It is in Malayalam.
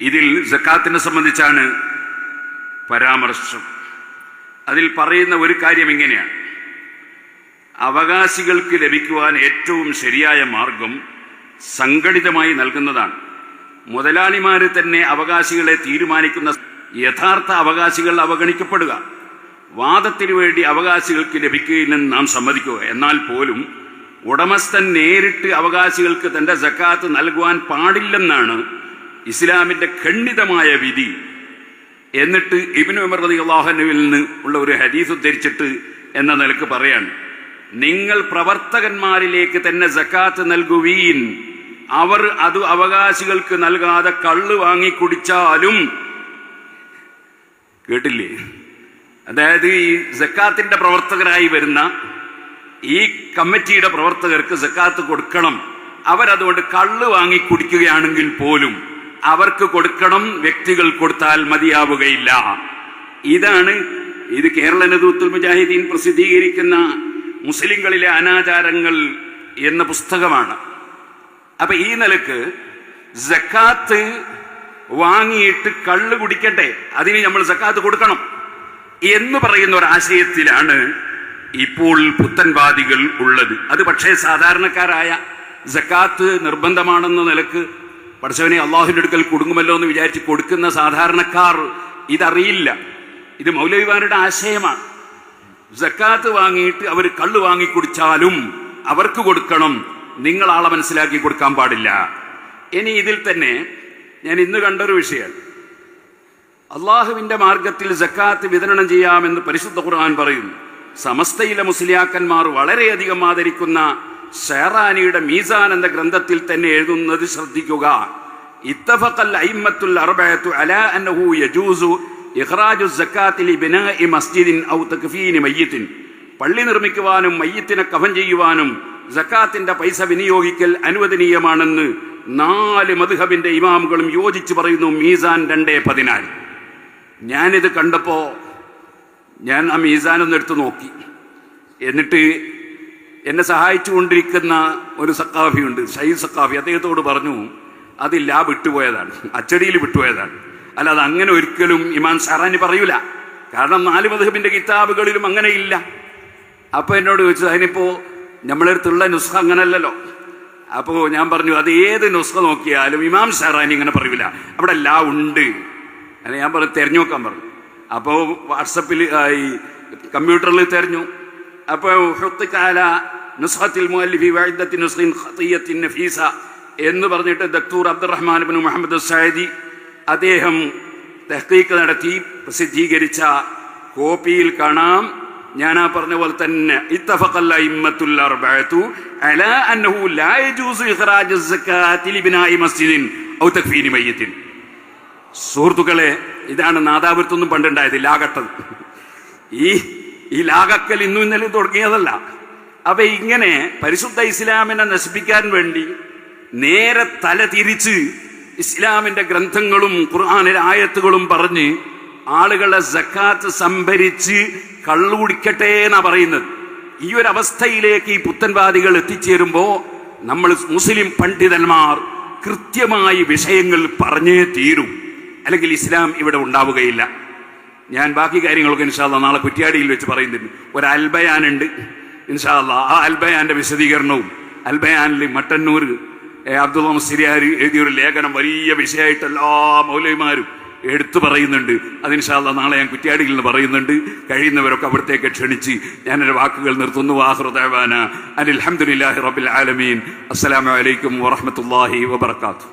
ഇതിൽ ജക്കാത്തിനെ സംബന്ധിച്ചാണ് പരാമർശം. അതിൽ പറയുന്ന ഒരു കാര്യം ഇങ്ങനെയാണ്. അവകാശികൾക്ക് ലഭിക്കുവാൻ ഏറ്റവും ശരിയായ മാർഗം സംഘടിതമായി നൽകുന്നതാണ്. മുതലാളിമാര് തന്നെ അവകാശികളെ തീരുമാനിക്കുന്ന യഥാർത്ഥ അവകാശികൾ അവഗണിക്കപ്പെടുക. വാദത്തിനു വേണ്ടി അവകാശികൾക്ക് ലഭിക്കുകയില്ലെന്ന് നാം സമ്മതിക്കുക. എന്നാൽ പോലും ഉടമസ്ഥൻ നേരിട്ട് അവകാശികൾക്ക് തന്റെ ജക്കാത്ത് നൽകുവാൻ പാടില്ലെന്നാണ് ഇസ്ലാമിന്റെ ഖണ്ഡിതമായ വിധി. എന്നിട്ട് ഇബിനു ഉമർ റതി അള്ളാഹനുവിൽ നിന്ന് ഉള്ള ഒരു ഹദീസ് ഉദ്ധരിച്ചിട്ട് എന്ന നിലയ്ക്ക് പറയാണ്. നിങ്ങൾ പ്രവർത്തകന്മാരിലേക്ക് തന്നെ ജക്കാത്ത് നൽകുവീൻ. അവർ അത് അവകാശികൾക്ക് നൽകാതെ കള്ള് വാങ്ങി കുടിച്ചാലും കേട്ടില്ലേ? അതായത് ഈ ജക്കാത്തിന്റെ പ്രവർത്തകരായി വരുന്ന ഈ കമ്മിറ്റിയുടെ പ്രവർത്തകർക്ക് ജക്കാത്ത് കൊടുക്കണം. അവരതുകൊണ്ട് കള്ള് വാങ്ങി കുടിക്കുകയാണെങ്കിൽ പോലും അവർക്ക് കൊടുക്കണം വ്യക്തികൾ കൊടുത്താൽ മതിയാവുകയില്ല. ഇതാണ് ഇത് കേരള നദൂത്തുൽ മുജാഹിദീൻ പ്രസിദ്ധീകരിക്കുന്ന മുസ്ലിങ്ങളിലെ അനാചാരങ്ങൾ എന്ന പുസ്തകമാണ്. അപ്പൊ ഈ നിലയ്ക്ക് ജക്കാത്ത് വാങ്ങിയിട്ട് കള്ള് കുടിക്കട്ടെ അതിന് നമ്മൾ ജക്കാത്ത് കൊടുക്കണം എന്ന് പറയുന്ന ഒരു ആശയത്തിലാണ് ഇപ്പോൾ പുത്തൻവാദികൾ ഉള്ളത്. അത് പക്ഷേ സാധാരണക്കാരായ ജക്കാത്ത് നിർബന്ധമാണെന്ന നിലയ്ക്ക് പഠിച്ചവനെ അള്ളാഹുവിന്റെ അടുക്കൽ കൊടുങ്ങുമല്ലോ എന്ന് വിചാരിച്ച് കൊടുക്കുന്ന സാധാരണക്കാർ ഇതറിയില്ല. ഇത് മൗലവിമാരുടെ ആശയമാണ്. ജക്കാത്ത് വാങ്ങിയിട്ട് അവർ കള്ളു വാങ്ങിക്കുടിച്ചാലും അവർക്ക് കൊടുക്കണം. നിങ്ങൾ ആളെ മനസ്സിലാക്കി കൊടുക്കാൻ പാടില്ല. ഇനി ഇതിൽ തന്നെ ഞാൻ ഇന്ന് കണ്ടൊരു വിഷയം അള്ളാഹുവിന്റെ മാർഗത്തിൽ ജക്കാത്ത് വിതരണം ചെയ്യാമെന്ന് പരിശുദ്ധ ഖുർആൻ പറയുന്നു. സമസ്തയിലെ മുസ്ലിയാക്കന്മാർ വളരെയധികം ആദരിക്കുന്ന ഷെറാനിയുടെ മീസാൻ എന്ന ഗ്രന്ഥത്തിൽ തന്നെ എഴുതുന്നത് ശ്രദ്ധിക്കുക. ഇത്തഫഖൽ അലാ അന്നഹു യജൂസു മസ്ജിദിൻ ഔ പള്ളി നിർമ്മിക്കുവാനും മയ്യത്തിനെ കഫൻ ചെയ്യുവാനും ജക്കാത്തിന്റെ പൈസ വിനിയോഗിക്കൽ അനുവദനീയമാണെന്ന് നാല് മധുഹബിന്റെ ഇമാമുകളും യോജിച്ചു പറയുന്നു മീസാൻ രണ്ടേ പതിനാല്. ഞാനിത് കണ്ടപ്പോ ഞാൻ ആ മീസാൻ ഒന്ന് എടുത്തു നോക്കി. എന്നിട്ട് എന്നെ സഹായിച്ചുകൊണ്ടിരിക്കുന്ന ഒരു സക്കാഫിയുണ്ട് ഷഹീദ് സക്കാഫി അദ്ദേഹത്തോട് പറഞ്ഞു അത് ലാ വിട്ടുപോയതാണ്. അച്ചടിയിൽ വിട്ടുപോയതാണ്. അല്ലാതെ അങ്ങനെ ഒരിക്കലും ഇമാൻ സാറാനി പറയൂല. കാരണം നാല് മധുബിന്റെ കിതാബുകളിലും അങ്ങനെ ഇല്ല. അപ്പൊ എന്നോട് ചോദിച്ചു അതിനിപ്പോ നമ്മളെടുത്തുള്ള നുസ്ഖ അങ്ങനല്ലല്ലോ. അപ്പോ ഞാൻ പറഞ്ഞു അത് ഏത് നുസ്ഖ നോക്കിയാലും ഇമാം സാറാനി ഇങ്ങനെ പറയൂല. അവിടെ ലാ ഉണ്ട്. അല്ല ഞാൻ പറഞ്ഞു തെരഞ്ഞു നോക്കാൻ പറഞ്ഞു. അപ്പോൾ വാട്സപ്പിൽ ഈ കമ്പ്യൂട്ടറിൽ തെരഞ്ഞു. അപ്പോൾ ഹുത്തിക്കാല നുസ്ഖത്തിൽ മുഅല്ലിഫി വഅദ്ദത്തി നുസ്ഖിൻ ഖതിയത്തിൻ നഫീസ എന്ന് പറഞ്ഞിട്ട് ദക്തൂർ അബ്ദുറഹ്മാൻ ഇബ്നു മുഹമ്മദ് സൈദി അദ്ദേഹം തഹ്ഖീഖ് നടത്തി പ്രസിദ്ധീകരിച്ച കോപ്പിയിൽ കാണാം. ഞാൻ ആ പറഞ്ഞ പോലെ തന്നെ സുഹൃത്തുക്കളെ ഇതാണ് നാദാപുരത്തൊന്നും പണ്ടുണ്ടായത് ലാകട്ടത് ഈ ഈ ലാഗക്കൽ ഇന്നും ഇന്നലെ തുടങ്ങിയതല്ല. അപ്പൊ ഇങ്ങനെ പരിശുദ്ധ ഇസ്ലാമിനെ നശിപ്പിക്കാൻ വേണ്ടി നേരെ തല തിരിച്ച് ഇസ്ലാമിന്റെ ഗ്രന്ഥങ്ങളും ഖുർആാനിലെ ആയത്തുകളും പറഞ്ഞ് ആളുകളെ സക്കാത്ത് സംഭരിച്ച് കള്ളുകുടിക്കട്ടെ എന്നാ പറയുന്നത്. ഈ ഒരു അവസ്ഥയിലേക്ക് ഈ പുത്തൻവാദികൾ എത്തിച്ചേരുമ്പോ നമ്മൾ മുസ്ലിം പണ്ഡിതന്മാർ കൃത്യമായി വിഷയങ്ങൾ പറഞ്ഞേ തീരും. അല്ലെങ്കിൽ ഇസ്ലാം ഇവിടെ ഉണ്ടാവുകയില്ല. ഞാൻ ബാക്കി കാര്യങ്ങളൊക്കെ ഇൻഷാല്ല നാളെ കുറ്റ്യാടിയിൽ വെച്ച് പറയുന്നുണ്ട്. ഒരു അൽബയാനുണ്ട്. ഇൻഷാല്ല ആ അൽബയാന്റെ വിശദീകരണവും അൽബയാനിൽ മട്ടന്നൂർ അബ്ദുള്ള മുസ്ലിയാർ എഴുതിയൊരു ലേഖനം വലിയ വിഷയമായിട്ട് എല്ലാ മൗലവിമാരും എടുത്തു പറയുന്നുണ്ട്. അതിൻഷാല്ല നാളെ ഞാൻ കുറ്റ്യാടിയിൽ നിന്ന് പറയുന്നുണ്ട്. കഴിയുന്നവരൊക്കെ അവിടത്തേക്ക് ക്ഷണിച്ച് ഞാനൊരു വാക്കുകൾ നിർത്തുന്നു. വാഹൃദേവാന അനിൽ അഹമ്മദില്ലാഹി റബിൽ ആലമീൻ. അസ്സലാമലൈക്കും വറഹമത്തല്ലാഹി വബർക്കാത്തു